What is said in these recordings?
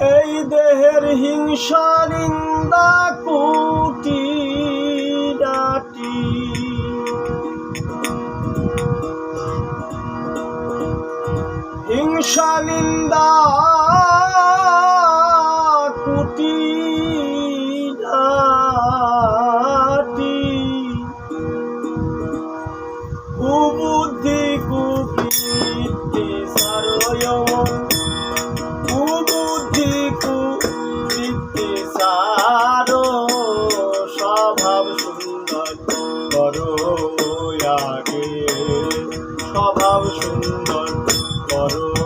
Ey deher hinşalinde kul. সুন্দর করো আগে। স্বভাব সুন্দর করো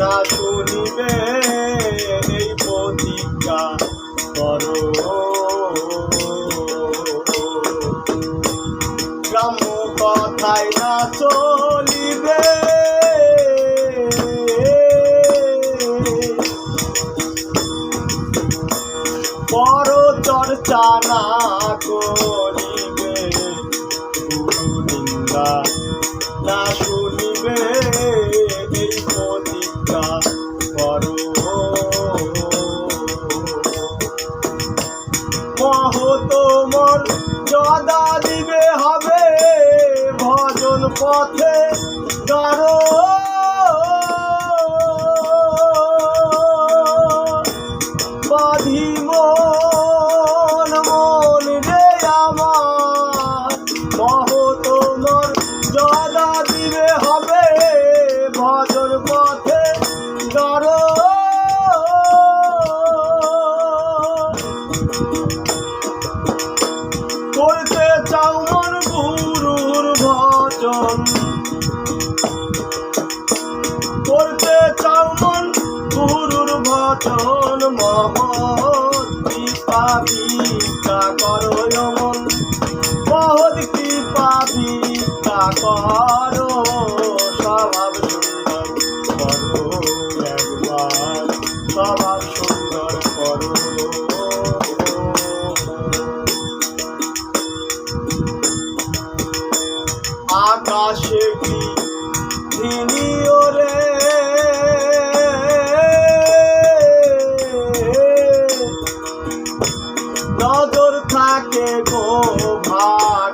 না শুনিবে ভজন জদা দিবে হবে ভজন পথে। শাসন মহৎ কৃপা ভিক্ষা করো অমন মহৎ কৃপা ভিক্ষা করো স্বভাব সুন্দর করো। একবার স্বভাব সুন্দর করো। আকাশে কি যে গো ভাই।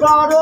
got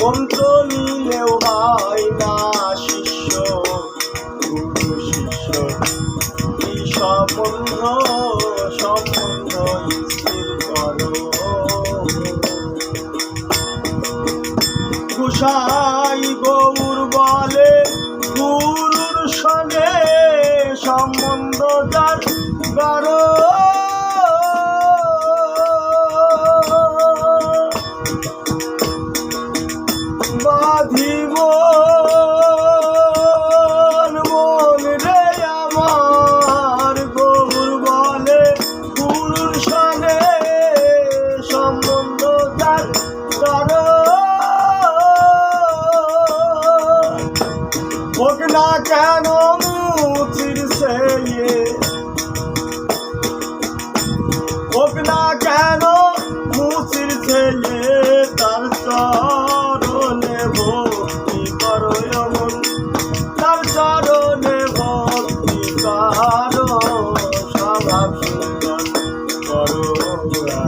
মন্ত্র নিলেও হয় না শিষ্য, গুরু শিষ্য। কি সম্বন্ধ সম্বন্ধ স্থির করো ঘুষাই গৌর বলে, গুরুর সঙ্গে সম্বন্ধ তার Obrigado.